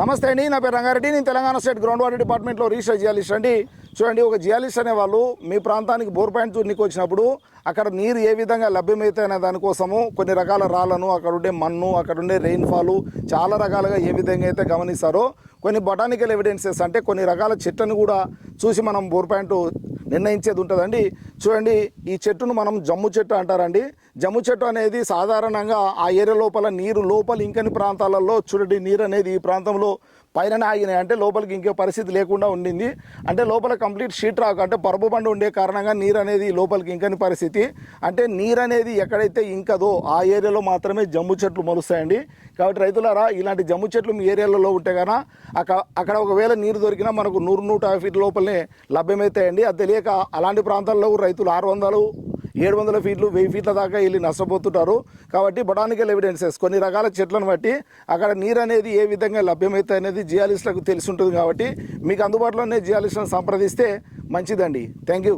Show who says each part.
Speaker 1: నమస్తే అండి నా పేరు రంగారెడ్డి. నేను తెలంగాణ స్టేట్ గ్రౌండ్ వాటర్ డిపార్ట్మెంట్లో రీసెర్చ్ జియాలిస్ట్ అండి. చూడండి ఒక జియాలిస్ట్ అనే వాళ్ళు మీ ప్రాంతానికి బోర్ పాయింట్ చూడనికి వచ్చినప్పుడు అక్కడ నీరు ఏ విధంగా లభ్యమైతే అనే దానికోసము కొన్ని రకాల రాళ్ళను అక్కడ ఉండే మన్ను అక్కడ ఉండే రెయిన్ఫాల్ చాలా రకాలుగా ఏ విధంగా అయితే గమనిస్తారో కొన్ని బొటానికల్ ఎవిడెన్సెస్ అంటే కొన్ని రకాల చెట్లను కూడా చూసి మనం బోర్ పాయింట్ నిర్ణయించేది ఉంటుందండి. చూడండి ఈ చెట్టును మనం జమ్ము చెట్టు అంటారండి. జమ్ము చెట్టు అనేది సాధారణంగా ఆ ఏరియా లోపల నీరు లోపల ఇంకని ప్రాంతాలలో చూడండి నీరు అనేది ఈ ప్రాంతంలో పైన ఆగినాయి అంటే లోపలికి ఇంకే పరిస్థితి లేకుండా ఉండింది. అంటే లోపల కంప్లీట్ షీట్ రాక్ అంటే పరుపు బండి ఉండే కారణంగా నీరు అనేది లోపలికి ఇంకని పరిస్థితి. అంటే నీరు అనేది ఎక్కడైతే ఇంకదో ఆ ఏరియాలో మాత్రమే జమ్ము చెట్లు మొలుస్తాయండి. కాబట్టి రైతులారా ఇలాంటి జమ్ము చెట్లు మీ ఏరియాలలో ఉంటే కనుక అక్కడ అక్కడ ఒకవేళ నీరు దొరికినా మనకు నూరు నూట యాభై లోపలనే లభ్యమవుతాయండి అది తెలియక అలాంటి ప్రాంతాల్లో రైతులు ఆరు వందలు ఏడు వందల ఫీట్లు వెయ్యి ఫీట్ల దాకా వెళ్ళి నష్టపోతుంటారు. కాబట్టి బొటానికల్ ఎవిడెన్సెస్ కొన్ని రకాల చెట్లను బట్టి అక్కడ నీరు అనేది ఏ విధంగా లభ్యమవుతాయి అనేది జియాలిస్టులకు తెలిసి ఉంటుంది కాబట్టి మీకు అందుబాటులోనే జియాలిస్టులను సంప్రదిస్తే మంచిదండి. Thank you.